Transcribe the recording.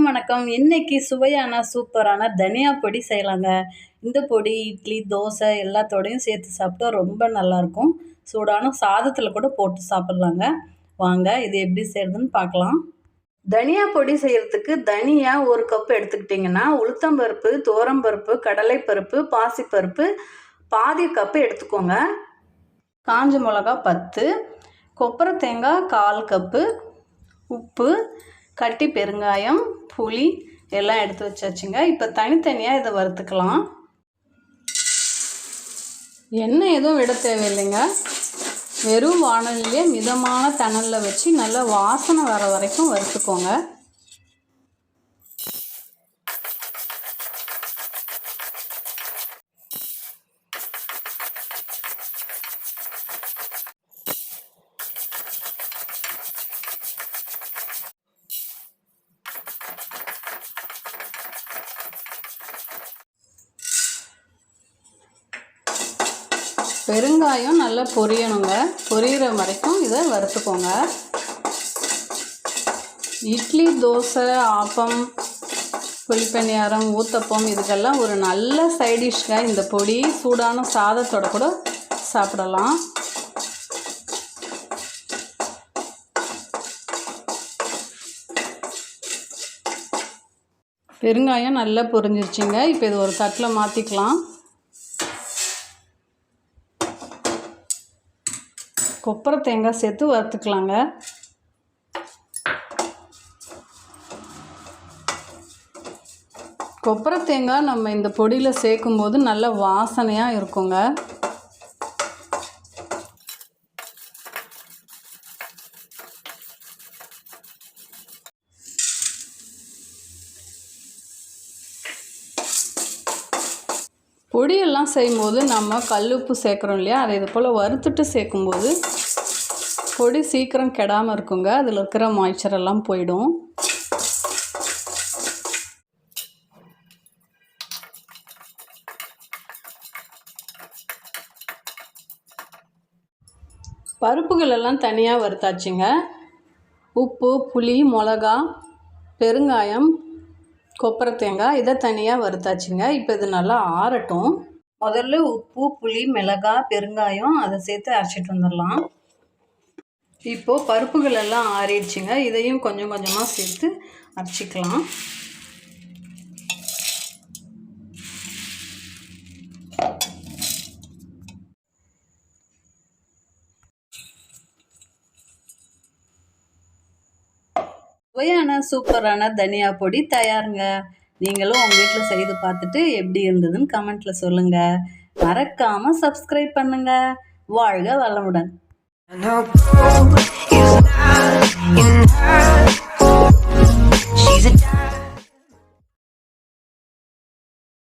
வணக்கம். இன்னைக்கு சுவையான சூப்பரான தனியா பொடி செய்யலாங்க. இந்த பொடி இட்லி தோசை எல்லாத்தோடையும் சேர்த்து சாப்பிட்டா ரொம்ப நல்லாயிருக்கும். சூடான சாதத்தில் கூட போட்டு சாப்பிட்லாங்க. வாங்க இது எப்படி செய்கிறதுன்னு பார்க்கலாம். தனியா பொடி செய்கிறதுக்கு தனியா ஒரு கப் எடுத்துக்கிட்டிங்கன்னா உளுத்தம்பருப்பு தோரம்பருப்பு கடலைப்பருப்பு பாசிப்பருப்பு பாதி கப்பு எடுத்துக்கோங்க. காஞ்ச மிளகா பத்து கொப்பரை தேங்காய் கால் கப்பு உப்பு கட்டி பெருங்காயம் புளி எல்லாம் எடுத்து வச்சாச்சுங்க. இப்போ தனித்தனியாக இதை வறுத்துக்கலாம். எண்ணெய் எதுவும் விட தேவையில்லைங்க. வெறும் வானலிலே மிதமான தணலில் வச்சு நல்லா வாசனை வர வரைக்கும் வறுத்துக்கோங்க. பெருங்காயம் நல்லா பொரியணுங்க. பொரியிற வரைக்கும் இதை வறுத்துக்கோங்க. இட்லி தோசை ஆப்பம் புளிப்பணியாரம் ஊத்தப்பம் இதுக்கெல்லாம் ஒரு நல்ல சைடிஷ்ங்க இந்த பொடி சூடான சாதத்தோட கூட சாப்பிடலாம். பெருங்காயம் நல்லா பொரிஞ்சிருச்சுங்க. இப்போ இது ஒரு தட்டில் மாற்றிக்கலாம் கொப்பரை தேங்காய் சேர்த்து வறுத்துக்கலாங்க. கொப்பரை தேங்காய் நம்ம இந்த பொடியில் சேர்க்கும்போது நல்ல வாசனையாக இருக்குங்க. பொடியெல்லாம் செய்யும்போது நம்ம கல் உப்பு சேர்க்குறோம் இல்லையா? அதை இது போல் வறுத்துட்டு சேர்க்கும்போது பொடி சீக்கிரம் கெடாமல் இருக்குங்க. அதில் இருக்கிற மாய்ச்சர் எல்லாம் போயிடும். பருப்புகள் எல்லாம் தனியாக வறுத்தாச்சுங்க. உப்பு புளி மிளகா பெருங்காயம் கொப்பரை தேங்காய் இதை தனியாக வறுத்தாச்சுங்க. இப்போ இது நல்லா ஆறட்டும். முதல்ல உப்பு புளி மிளகாய் பெருங்காயம் அதை சேர்த்து அரைச்சிட்டு வந்துடலாம். இப்போது பருப்புகள் எல்லாம் ஆறிடுச்சுங்க. இதையும் கொஞ்சம் கொஞ்சமாக சேர்த்து அரைச்சிக்கலாம். சுவையான சூப்பரான தனியா பொடி தயாருங்க. நீங்களும் உங்கள் வீட்டில் செய்து பார்த்துட்டு எப்படி இருந்ததுன்னு கமெண்ட்டில் சொல்லுங்கள் மறக்காமல் சப்ஸ்கிரைப் பண்ணுங்கள் வாழ்க வளமுடன்.